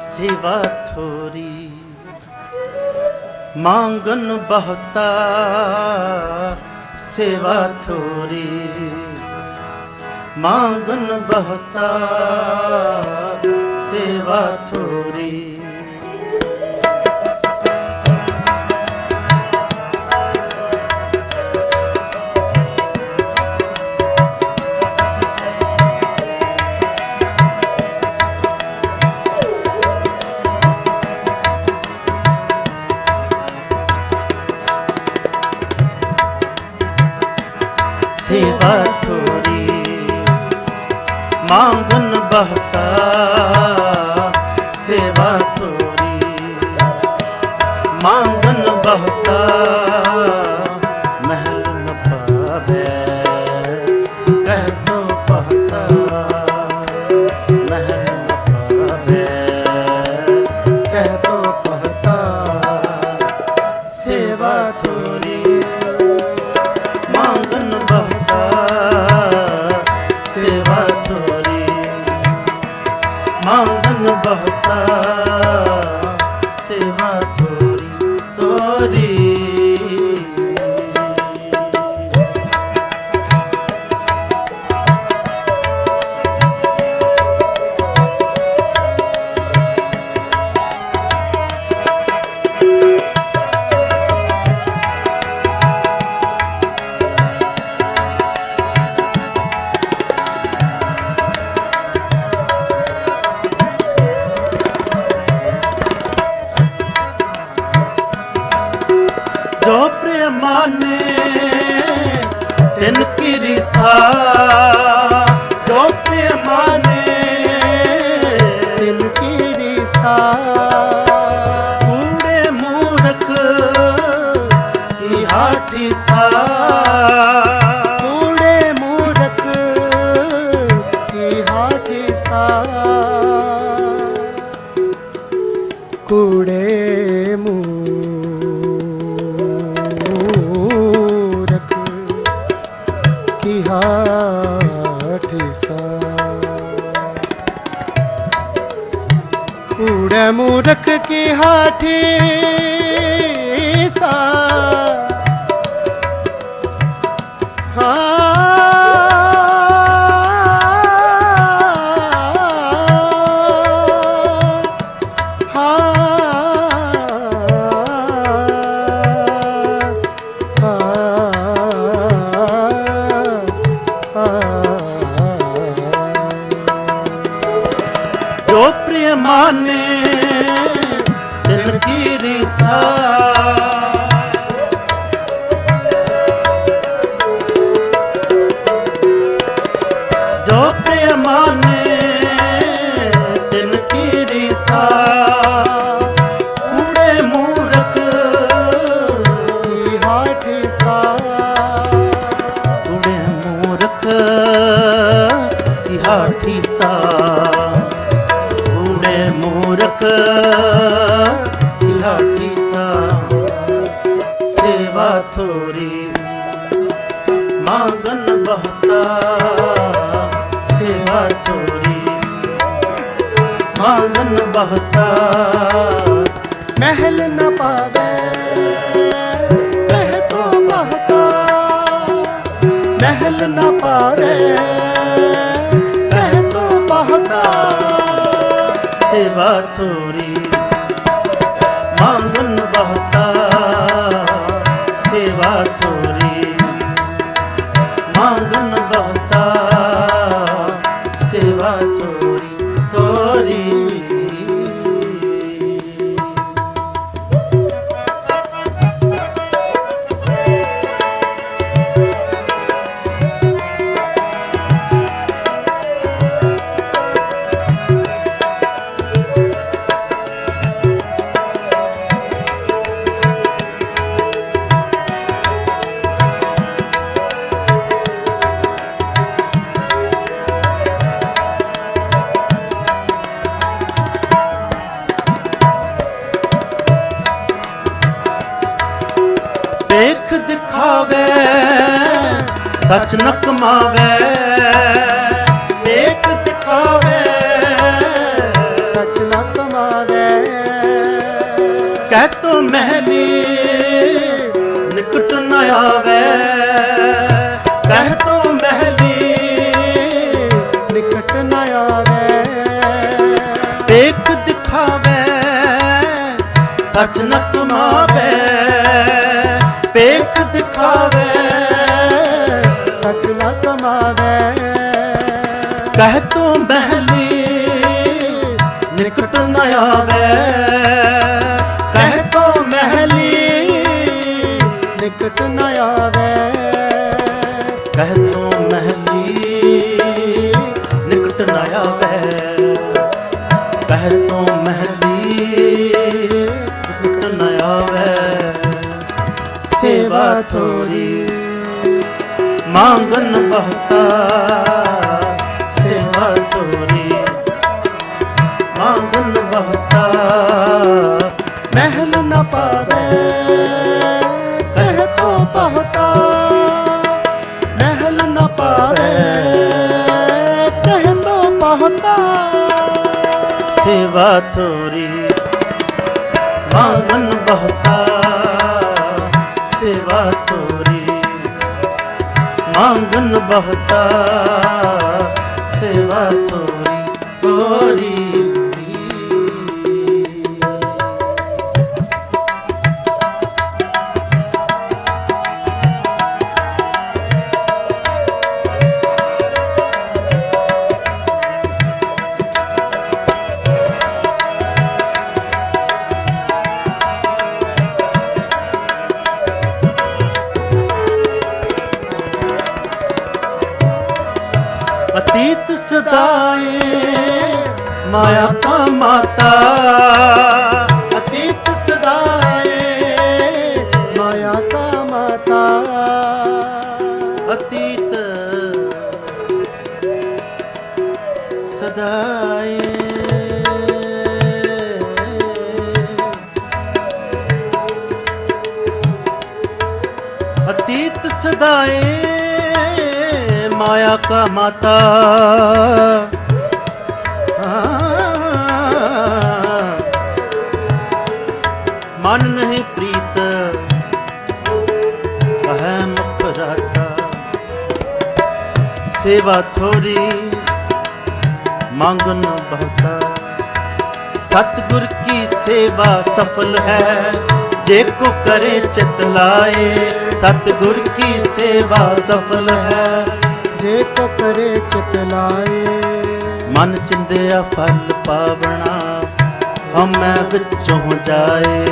ਸੇਵਾ ਥੋਰੀ। ਮੰਗਨ ਬਹੁਤਾ ਸੇਵਾ ਥੋਰੀ। ਮੰਗਨ ਬਹੁਤਾ ਸੇਵਾ ਥੋਰੀ। ਬਹਤਾ ਸੇਵਾ ਤੋਰੀ। ਮੰਗਨ ਬਹਤਾ। ಮಾತಾ ਮੂਰਖ ਕੀ ਹਾਠੀ ਸਾ? ਊੜੇ ਮੂਰਖ, ਲਾਠੀ ਸਾ ਸੇਵਾ ਥੋਰੀ, ਮਾਗਨ ਬਹਤਾ, ਸੇਵਾ ਥੋਰੀ। ਮਾਗਨ ਬਹਤਾ, ਮਹਿਲ ਨਾ ਪਾਵੇ বাবা ਸੱਚ ਨ ਕਮਾਵੇ ਏਕ ਸੱਚ ਨ ਕਮਾਵੇ ਕਹਿ ਤੋ ਮਹਿਲੀ ਨਿਕਟ ਨ ਕਹਿ ਤੋ ਮਹਿਲੀ ਨਿਕਟ ਨ ਆਵੇ। ਏਕ ਦਿਖਾਵੇ ਸੱਚ ਪੇਕ ਦਿਖਾਵੇ। ਸੱਚ ਨਾ ਕਮਾਵੇ। ਕਹਿ ਤੋ ਮਹਿਲੀ ਨਿਕਟ ਨ ਆਵੇ। ਕਹਿ ਤੂੰ ਮਹਿਲੀ, ਨਿਕਟ ਨ ਆਵੇ। ਕਹਿ ਤੂੰ ਮਹਿਲੀ, ਨਿਕਟ ਨ ਆਵੇ। ਕਹਿ ਤੂੰ ਮਹਿਲੀ, ਨਿਕਟ ਨ ਆਵੇ। ਸੇਵਾ ਥੋਰੀ ਮੰਗਨ ਬਹਤਾ ਸੇਵਾ ਤੋਰੀ ਮੰਗਨ ਬਹਤਾ ਮਹਿਲ ਨ ਪਾਵੇ, ਕਹਿ ਤੋ ਪਹਤਾ ਮਹਿਲ ਨ ਪਾਵੇ, ਕਹਿ ਤੋ ਪਹਤਾ ਸੇਵਾ ਤੋਰੀ ਮੰਗਨ ਬਹਤਾ ਸੇਵਾ ਤੋਰੀ ਆਂਗਨ ਬਹਤਾ ਸੇਵਾ ਤੋਰੀ ਤੋਰੀ ਅਤੀਤ ਸਦਾਏ ਮਾਇਆ ਕਾ ਮਾਤਾ, ਅਤੀਤ ਸਦਾਏ, ਮਾਇਆ ਕਾ ਮਾਤਾ, ਅਤੀਤ ਸਦਾਏ। ਅਤੀਤ ਸਦਾਏ। ਮਾਇਆ ਕਾ ਮਾਤਾ ਹਾਂ। ਮਨ ਨਹੀਂ ਪ੍ਰੀਤ ਕਹੈ ਮੁਖ ਰਾਤਾ ਸੇਵਾ ਥੋਰੀ ਮੰਗਨ ਬਹਤਾ ਸਤਿਗੁਰ ਕੀ ਸੇਵਾ ਸਫਲ ਹੈ ਜੇ ਕੋ ਕਰੇ ਚਿਤ ਲਾਏ ਸਤਿਗੁਰ ਕੀ ਸੇਵਾ ਸਫਲ ਹੈ ਜੇ ਕਰੇ ਚਿਤ ਲਾਏ। ਮਨ ਚਿੰਦਿਆ ਫਲ ਪਾਵਣਾ ਹਮੈ ਵਿੱਚੋਂ ਜਾਏ।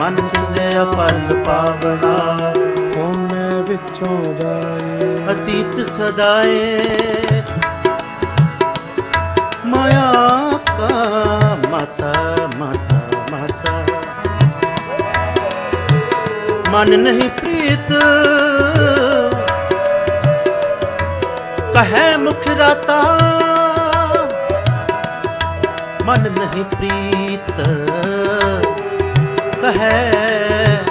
ਮਨ ਚਿੰਦਿਆ ਫਲ ਪਾਵਣਾ ਹੋਮੇ ਵਿੱਚੋਂ ਜਾਏ। ਅਤੀਤ ਸਦਾਏ। ਮਾਇਆ ਕਾ ਮਾਤਾ ਮਾਤਾ ਮਾਤਾ। ਮਨ ਨਹੀਂ ਪ੍ਰੀਤ। ਕਹੈ ਮੁਖ ਰਾਤਾ ਮਨ ਨਹੀਂ ਪ੍ਰੀਤ। ਕਹੈ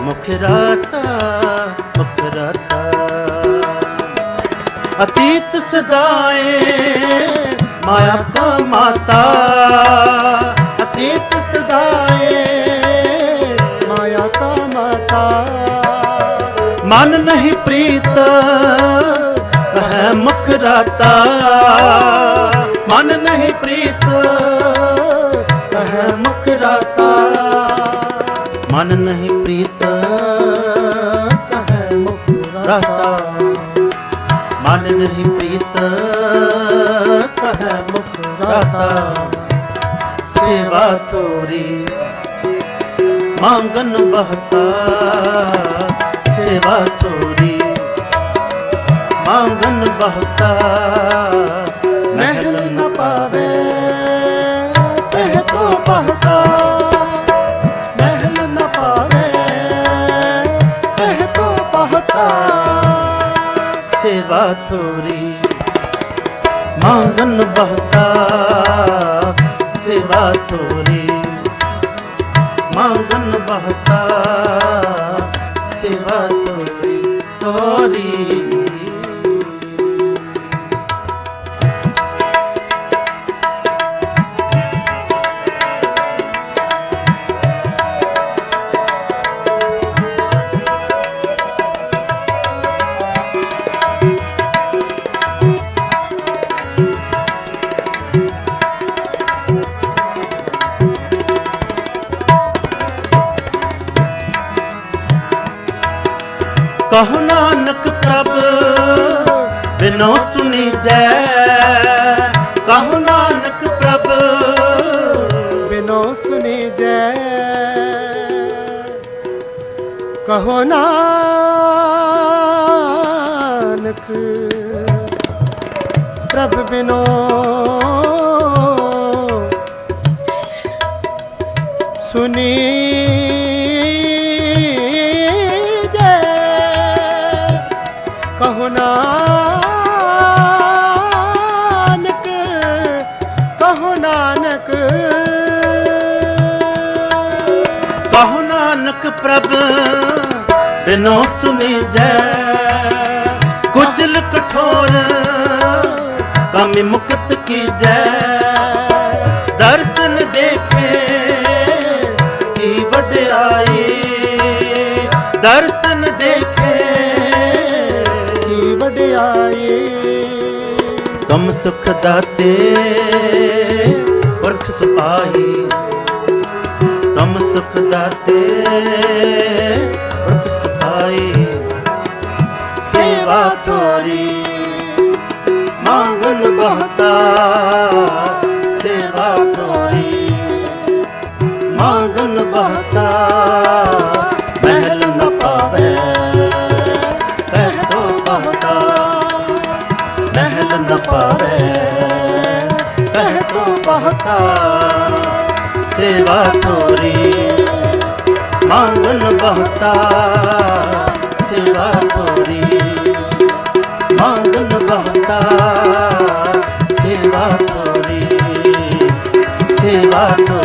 ਮੁਖ ਰਾਤਾ ਮੁਖ ਰਾਤਾ ਅਤੀਤ ਸਦਾਏ ਮਾਇਆ ਕਾ ਮਾਤਾ। ਅਤੀਤ ਸਦਾਏ ਮਾਇਆ ਕਾ ਮਾਤਾ। ਮਨ ਨਹੀਂ ਪ੍ਰੀਤ। ਹੈ ਮੁਖ ਰਾਤਾ ਮਨ ਨਹੀਂ ਪ੍ਰੀਤ ਹੈ ਮੁਖ ਰਾਤਾ ਮਨ ਨਹੀਂ ਪ੍ਰੀਤ ਕਹੈ ਮੁਖ ਰਾਤਾ ਮਨ ਨਹੀਂ ਪ੍ਰੀਤ ਕਹੈ ਮੁਖ ਰਾਤਾ ਸੇਵਾ ਤੋਰੀ, ਮੰਗਨ ਬਹਤਾ। ਸੇਵਾ ਤੋਰੀ। ਮੰਗਨ ਬਹਤਾ। ਮਹਿਲ ਨ ਪਾਵੇ ਕਹਿ ਤੋ ਬਹਤਾ। ਮਹਿਲ ਨ ਪਾਵੇ ਕਹਿ ਤੋ ਬਹਤਾ। ਸੇਵਾ ਥੋਰੀ ਮੰਗਨ ਬਹਤਾ। ਸੇਵਾ ਥੋਰੀ ਮੰਗਨ ਬਹਤਾ। ਸੇਵਾ ਥੋਰੀ ਤੋਰੀ ਬਿਨੋ ਸੁਣੀ ਜੈ ਕਹੋ ਨਾਨਕ ਪ੍ਰਭ ਬਿਨੋ ਸੁਨੀ ਜੈ ਕਹੋ ਨਾਨਕ ਪ੍ਰਭ ਬਿਨੋ ਬਿਨੋ ਸੁਣੀ ਜੈ ਕੁਚਲ ਕਠੋਰ ਕਮਿ ਮੁਕਤ ਕੀ ਜੈ ਦਰਸ਼ਨ ਦੇਖੇ ਕੀ ਵਡਿਆਈ। ਦਰਸ਼ਨ ਦੇਖੇ ਕੀ ਵਡਿਆਈ। ਤੁਮ ਸੁਖ ਦਾਤੇ, ਪੁਰਖ ਸੁਪਾਹੀ। ਤੁਮ ਸੁਖ ਦਾਤੇ ਸੇਵਾ ਤੋਰੀ ਮੰਗਲ ਬਹਤਾ ਸੇਵਾ ਤੋਰੀ। ਮੰਗਲ ਬਹਤਾ ਮਹਿਲ ਨ ਪਾਵੇ ਕਹਿ ਤੋ ਬਹਤਾ ਮਹਿਲ ਨ ਪਾਵੇ ਕਹਿ ਬਹਤਾ ਸੇਵਾ ਤੋਰੀ। ਮੰਗਲ ਬਹਤਾ ਸੇਵਾ ਤੋਰੀ। ਮੰਗਲ ਬਹਤਾ ਸੇਵਾ ਤੋਰੀ ਸੇਵਾ ਤੋਰੀ ਸੇਵਾ